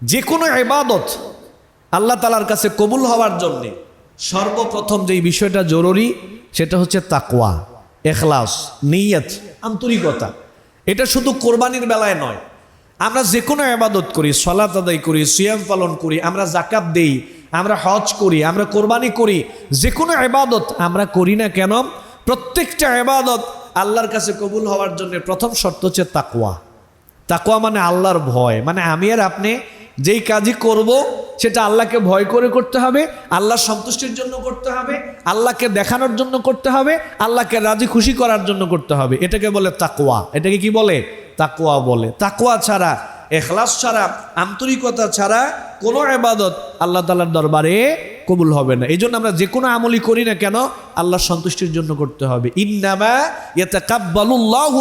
যে কোনো এবাদত আল্লাহ তালার কাছে কবুল হওয়ার জন্যে সর্বপ্রথম যেই বিষয়টা জরুরি সেটা হচ্ছে তাকওয়া, এখলাস, নিয়ত, আন্তরিকতা। এটা শুধু কোরবানির বেলায় নয়। আমরা যে কোনো আবাদত করি, সলাত আদায় করি, সিয়াম পালন করি, আমরা জাকাত দেই, আমরা হজ করি, আমরা কোরবানি করি, যে কোনো আবাদত আমরা করি না কেন, প্রত্যেকটা আবাদত আল্লাহর কাছে কবুল হওয়ার জন্য প্রথম শর্ত হচ্ছে তাকওয়া। তাকওয়া মানে আল্লাহর ভয় মানে আমি আর আপনি যেই কাজই করব, সেটা আল্লাহকে ভয় করে করতে হবে, আল্লাহর সন্তুষ্টির জন্য করতে হবে, আল্লাহকে দেখানোর জন্য করতে হবে, আল্লাহকে রাজি খুশি করার জন্য করতে হবে। এটাকে বলে তাকওয়া। এটাকে কি বলে? তাকওয়া বলে। তাকওয়া ছাড়া, এখলাস ছাড়া, আন্তরিকতা ছাড়া কোনো এবাদত আল্লাহ তালার দরবারে কবুল হবে না। এই জন্য আমরা যে কোনো আমলই করি না কেন? আল্লাহর সন্তুষ্টির জন্য করতে হবে। ইন্নামা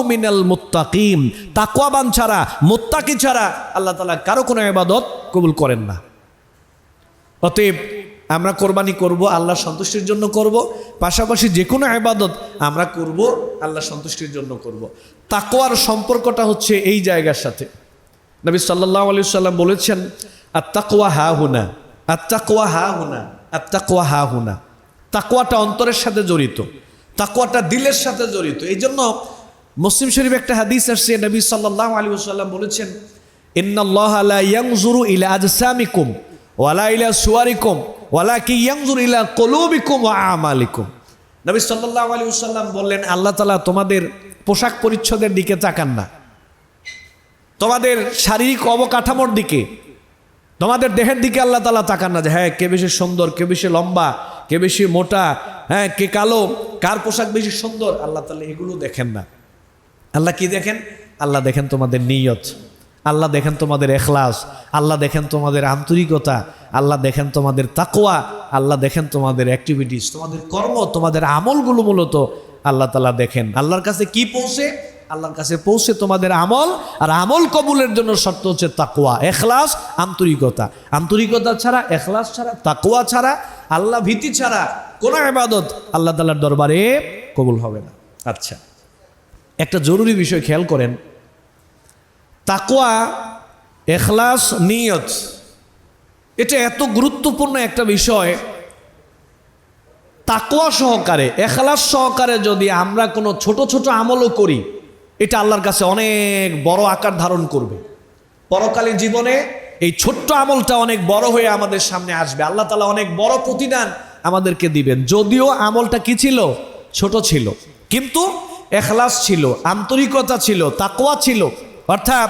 মিনাল ছাড়া, মুত্তাকি ছাড়া আল্লাহ তাআলা কারও কোনো ইবাদত কবুল করেন না। অতএব আমরা কোরবানি করব, আল্লাহর সন্তুষ্টির জন্য করব, পাশাপাশি যে কোনো আবাদত আমরা করব, আল্লাহর সন্তুষ্টির জন্য করব। তাকোয়ার সম্পর্কটা হচ্ছে এই জায়গার সাথে। নবী সাল্লাহ আলি সাল্লাম বলেছেন আত্মাকোয়া হা হুনা। আত্মাকোয়া হা হুনা। আত্মাকোয়া হা হুনা। তাকোয়াটা অন্তরের সাথে জড়িত তাকোয়াটা দিলের সাথে জড়িত। এই জন্য মুসলিম শরীফ একটা হাদিস আসছে, নবী সাল্লাহ আলী সাল্লাম বলেছেন, ইন্নাল্লাহ লা ইয়ানজুরু ইলা আজসামিকুম ওয়ালা ইলা সুয়ারিকুম ওয়ালা কি ইয়ানজুরু ইলা কুলুবিকুম ওয়া আমালিকুম। নবী সাল্লাল্লাহু আলাইহি ওয়াসাল্লাম বললেন, আল্লাহ তাআলা তোমাদের পোশাক পরিচ্ছদের দিকে তাকান না। তোমাদের শারীরিক অবকাঠামোর দিকে, তোমাদের দেহের দিকে আল্লাহ তালা তাকান না যে হ্যাঁ কে বেশি সুন্দর, কে বেশি লম্বা কে বেশি মোটা হ্যাঁ কে কালো, কার পোশাক বেশি সুন্দর? আল্লাহ তালা এগুলো দেখেন না। আল্লাহ কি দেখেন? আল্লাহ দেখেন তোমাদের নিয়ত। আল্লাহ দেখেন তোমাদের এখলাস। আল্লাহ দেখেন তোমাদের আন্তরিকতা। আল্লাহ দেখেন তোমাদের তাকোয়া আল্লাহ দেখেন তোমাদের অ্যাক্টিভিটিস তোমাদের কর্ম, তোমাদের আমলগুলো মূলত আল্লাহ তালা দেখেন। আল্লাহর কাছে কি পৌঁছে? আল্লাহর কাছে পৌঁছে তোমাদের আমল। আর আমল কবুলের জন্য শর্ত হচ্ছে তাকোয়া এখলাস, আন্তরিকতা। আন্তরিকতা ছাড়া, এখলাস ছাড়া তাকোয়া ছাড়া আল্লাহ ভীতি ছাড়া কোনো আবাদত আল্লাহ তালার দরবারে কবুল হবে না। আচ্ছা একটা জরুরি বিষয় খেয়াল করেন। তাকোয়া এখলাস, নিয়ত, এটা এত গুরুত্বপূর্ণ একটা বিষয়। তাকোয়া সহকারে, এখলাস সহকারে যদি আমরা কোনো ছোট ছোট আমলও করি, এটা আল্লাহর কাছে অনেক বড় আকার ধারণ করবে। পরকালীন জীবনে এই ছোট্ট আমলটা অনেক বড় হয়ে আমাদের সামনে আসবে। আল্লাহ তালা অনেক বড় প্রতিদান আমাদেরকে দিবেন। যদিও আমলটা কি ছিল? ছোট ছিল। কিন্তু এখলাস ছিল, আন্তরিকতা ছিল তাকোয়া ছিল। অর্থাৎ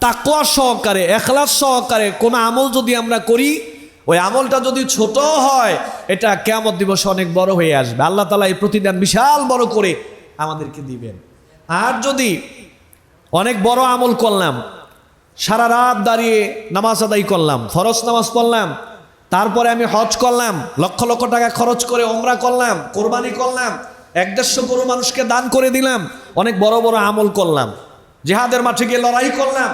তাকোয়া সহকারে, এখলাস সহকারে কোনো আমল যদি আমরা করি, ওই আমলটা যদি ছোট হয়, এটা কেমন দিবস অনেক বড় হয়ে আসবে। আল্লাহ তালা এই প্রতিদান বিশাল বড় করে আমাদেরকে দিবেন। আর যদি অনেক বড় আমল করলাম সারা রাত দাঁড়িয়ে নামাজ আদায় করলাম, ফরজ নামাজ পড়লাম, তারপরে আমি হজ করলাম, লক্ষ লক্ষ টাকা খরচ করে ওমরা করলাম, কোরবানি করলাম, এক দেড়শো গরু মানুষকে দান করে দিলাম, অনেক বড় বড় আমল করলাম, জেহাদের মাঠে গিয়ে লড়াই করলাম,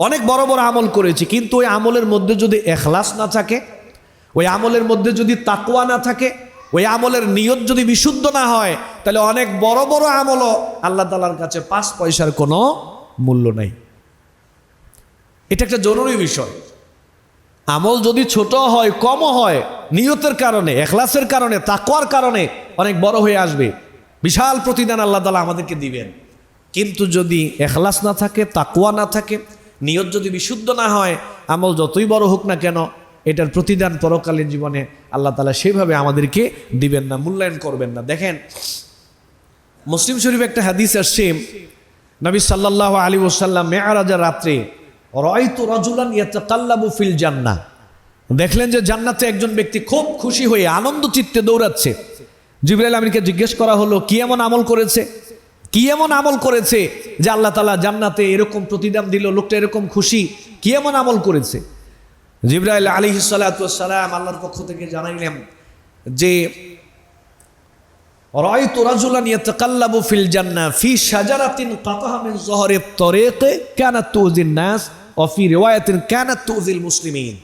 অনেক বড় বড় আমল করেছি, কিন্তু ওই আমলের মধ্যে যদি এখলাস না থাকে, ওই আমলের মধ্যে যদি তাকুয়া না থাকে, ওই আমলের নিয়ত যদি বিশুদ্ধ না হয়, তাহলে অনেক বড় বড় আমলও আল্লাহ তালার কাছে পাঁচ পয়সার কোনো মূল্য নাই। এটা একটা জরুরি বিষয়। আমল যদি ছোট হয় কম হয়, নিয়তের কারণে, এখলাসের কারণে, তাকওয়ার কারণে অনেক বড় হয়ে আসবে। বিশাল প্রতিদান আল্লাহ তালা আমাদেরকে দিবেন। কিন্তু যদি এখলাস না থাকে তাকুয়া না থাকে, নিয়ত যদি বিশুদ্ধ না হয়, আমল যতই বড় হোক না কেন, এটার প্রতিদান পরকালীন জীবনে আল্লাহ তালা সেভাবে আমাদেরকে দিবেন না, মূল্যায়ন করবেন না। দেখেন, মুসলিম শরীফ একটা হাদিস আসছে। নবী সাল্লাহ আলী ওসাল্লাম মেয়ারাজার রাত্রে রয়তো রজুলান ইয়াতাকাল্লাবু ফিল জান্না দেখলেন যে জান্নাতে একজন ব্যক্তি খুব খুশি হয়ে আনন্দ চিত্তে দৌড়াচ্ছে। জিবরাইল আমিনকে জিজ্ঞেস করা হলো, কি এমন আমল করেছে? কি এমন আমল করেছে যে আল্লাহ তালা জান্নাতে এরকম প্রতিদান দিল, লোকটা এরকম খুশি? কি এমন আমল করেছে? জিব্রাইল আলী সালাম আল্লাহর পক্ষ থেকে জানাইলেন যে ইয়াতাকাল্লাবু ফিল জান্না ফি সাজারাতিন কাতাহা মিন যহরি তরিক কানাত তুযিন নাস ওয়া ফি রিওয়ায়াতিন কানাত তুযিল মুসলিমিন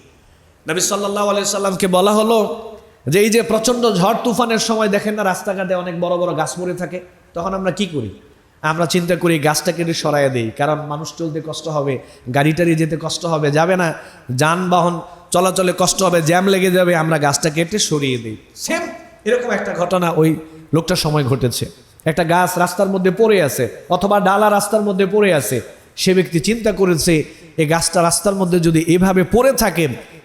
নবী সাল্লাল্লাহু আলাইহি সাল্লামকে বলা হলো যে এই যে প্রচণ্ড ঝড় তুফানের সময় দেখেন না, রাস্তাঘাটে অনেক বড় বড় গাছ পড়ে থাকে। তখন আমরা কি করি? আমরা চিন্তা করি গাছটা কেটে সরাইয়া দেই, কারণ মানুষ চলতে কষ্ট হবে গাড়ি টাড়ি যেতে কষ্ট হবে, যাবে না। যানবাহন চলাচলে কষ্ট হবে, জ্যাম লেগে যাবে, আমরা গাছটা কেটে সরিয়ে দিই। সেম এরকম একটা ঘটনা ওই লোকটার সময় ঘটেছে। একটা গাছ রাস্তার মধ্যে পড়ে আছে, অথবা ডালা রাস্তার মধ্যে পড়ে আছে। সে ব্যক্তি চিন্তা করেছে এই গাছটা রাস্তার মধ্যে যদি এভাবে পড়ে থাকে,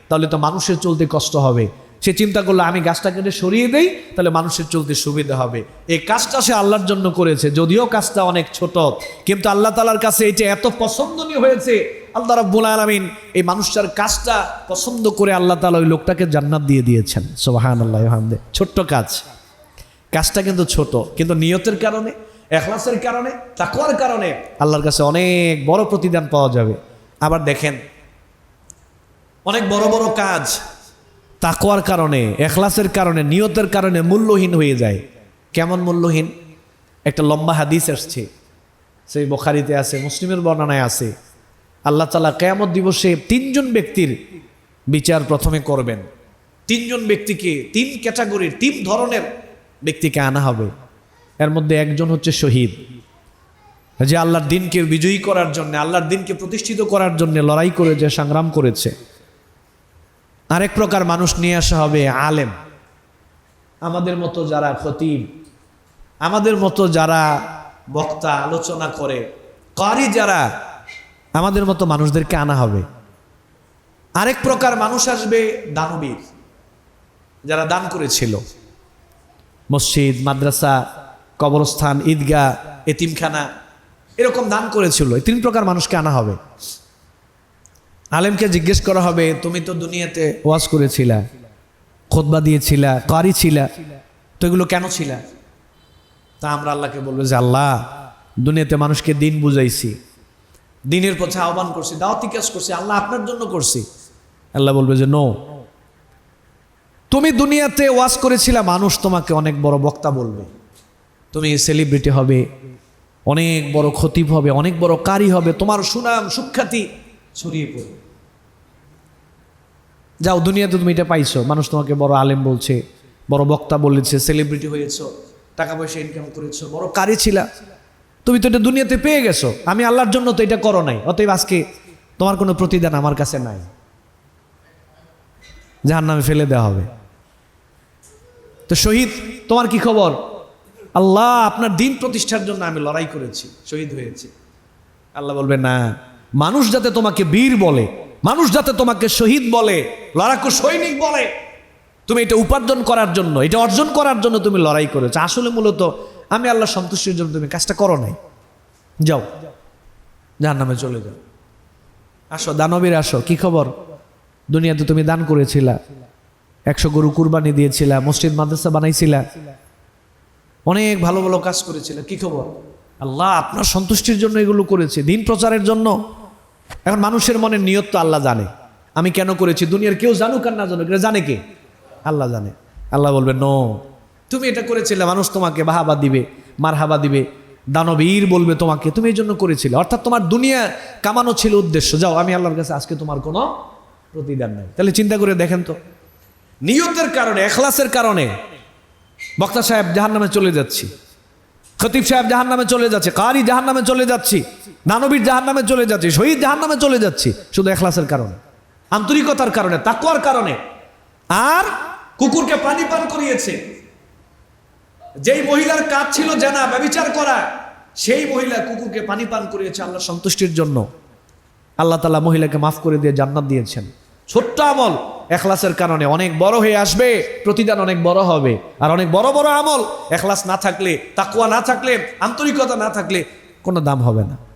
তাহলে তো মানুষের চলতে কষ্ট হবে। সে চিন্তা করল, আমি গাছটা কেটে সরিয়ে দেই, তাহলে মানুষের চলতে সুবিধা হবে। এই কাজটা সে আল্লাহর জন্য করেছে, যদিও কাজটা অনেক ছোট। কিন্তু আল্লাহ তালার কাছে এটা এত পছন্দনীয় হয়েছে। আল্লাহ রাব্বুল আলামিন এই মানুষটার কাজটা পছন্দ করে আল্লাহ তালা ওই লোকটাকে জান্নাত দিয়ে দিয়েছেন। সোহান আল্লাহ ছোট্ট কাজ। কাজটা কিন্তু ছোট, কিন্তু নিয়তের কারণে, এখলাসের কারণে, তাকওয়ার কারণে আল্লাহর কাছে অনেক বড় প্রতিদান পাওয়া যাবে। আবার দেখেন, অনেক বড় বড় কাজ তাকোয়ার কারণে, এখলাসের কারণে, নিয়তের কারণে মূল্যহীন হয়ে যায়। কেমন মূল্যহীন? একটা লম্বা হাদিস আসছে, সেই বখারিতে আছে, মুসলিমের বর্ণনায় আছে। আল্লাহ তালা কেয়ামত দিবসে তিনজন ব্যক্তির বিচার প্রথমে করবেন। তিনজন ব্যক্তিকে, তিন ক্যাটাগরির, তিন ধরনের ব্যক্তিকে আনা হবে। এর মধ্যে একজন হচ্ছে শহীদ। যে আল্লাহর দিনকে বিজয়ী করার জন্য, আল্লাহর দিনকে প্রতিষ্ঠিত করার জন্য লড়াই করে যে সংগ্রাম করেছে। আরেক প্রকার মানুষ নিয়ে আসা হবে আলেম। আমাদের মতো যারা খতিব, আমাদের মতো যারা বক্তা আলোচনা করে, কারি যারা, আমাদের মতো মানুষদেরকে আনা হবে। আরেক প্রকার মানুষ আসবে দানবীর, যারা দান করেছিল। মসজিদ, মাদ্রাসা, কবরস্থান, ঈদগাহ, এতিমখানা এরকম দান করেছিল, এই তিন প্রকার মানুষকে আনা হবে। আলেমকে জিজ্ঞেস করা হবে, তুমি তো দুনিয়াতে ওয়াজ করেছিলা খোদবা দিয়েছিলা, কারি ছিলা, তো এগুলো কেন ছিলা? তা আমরা আল্লাহকে বলব যে, আল্লাহ, দুনিয়াতে মানুষকে দিন বুঝাইছি, দিনের পথে আহ্বান করছি, দাওয়াতি কাজ করছি, আল্লাহ আপনার জন্য করছি। আল্লাহ বলবে যে নো তুমি দুনিয়াতে ওয়াজ করেছিলা, মানুষ তোমাকে অনেক বড় বক্তা বলবে। তুমি সেলিব্রিটি হবে অনেক বড় খতিব হবে, অনেক বড় কারি হবে, তোমার সুনাম, সুখ্যাতি ছড়িয়ে পড়বে। যাও, দুনিয়াতে তুমি এটা পাইছো। মানুষ তোমাকে বড় আলেম বলছে, বড় বক্তা বলেছে সেলিব্রিটি হয়েছো টাকা পয়সা ইনকাম করেছ, বড় কারি ছিলা। তুমি তো এটা দুনিয়াতে পেয়ে গেছো। আমি আল্লাহর জন্য তো এটা করো নাই। অতএব আজকে তোমার কোনো প্রতিদান আমার কাছে নাই। যার নামে ফেলে দেওয়া হবে। তো শহীদ, তোমার কি খবর? আল্লাহ আপনার দিন প্রতিষ্ঠার জন্য আমি লড়াই করেছি, শহীদ হয়েছি। আল্লাহ বলবে না, মানুষ যাতে তোমাকে বীর বলে, মানুষ যাতে তোমাকে শহীদ বলে, লড়াকু সৈনিক বলে, তুমি এটা উপার্জন করার জন্য, এটা অর্জন করার জন্য তুমি লড়াই করেছ। আসলে মূলত আমি আল্লাহ সন্তুষ্টির জন্য তুমি কাজটা করো নাই। যাও যার নামে চলে যাও। আসো, দানবীর আসো, কি খবর? দুনিয়াতে তুমি দান করেছিলা, একশো গরু কুরবানি দিয়েছিলা, মসজিদ, মাদ্রাসা বানাইছিলা অনেক ভালো ভালো কাজ করেছিল। কি খবর? আল্লাহ আপনার সন্তুষ্টির জন্য এগুলো করেছে, দিন প্রচারের জন্য। এখন মানুষের মনে নিয়ত তো আল্লাহ জানে। আমি কেন করেছি? দুনিয়ার কেউ জানুক আর না জানুক এটা জানে কে? আল্লাহ জানে। আল্লাহ বলবে, নো, তুমি এটা করেছিলে, মানুষ তোমাকে বাহাবা দিবে, মারহাবা দিবে, দানবীর বলবে তোমাকে, তুমি এই জন্য করেছিলে। অর্থাৎ তোমার দুনিয়া কামানো ছিল উদ্দেশ্য। যাও, আমি আল্লাহর কাছে আজকে তোমার কোনো প্রতিদান নাই। তাহলে চিন্তা করে দেখেন তো। নিয়তের কারণে, এখলাসের কারণে বক্তা সাহেব জাহান নামে চলে যাচ্ছি। খতিব সাহেব জাহান নামে চলে যাচ্ছে। কারি জাহান নামে চলে যাচ্ছি। নানবীর জাহান নামে চলে যাচ্ছি। শহীদ জাহান নামে চলে যাচ্ছি। শুধু এখলাসের কারণে। আন্তরিকতার কারণে তাকুয়ার কারণে। আর কুকুরকে পানি পান করিয়েছে। যেই মহিলার কাজ ছিল জানা, ব্যবিচার করা, সেই মহিলা কুকুরকে পানি পান করিয়েছে আল্লাহ সন্তুষ্টির জন্য। আল্লাহ তালা মহিলাকে মাফ করে দিয়ে জান্নাত দিয়েছেন। ছোট্ট আমল। এখলাসের কারণে। অনেক বড় হয়ে আসবে, প্রতিদান অনেক বড় হবে। আর অনেক বড় বড় আমল, এখলাস না থাকলে তাকুয়া না থাকলে, আন্তরিকতা না থাকলে কোনো দাম হবে না।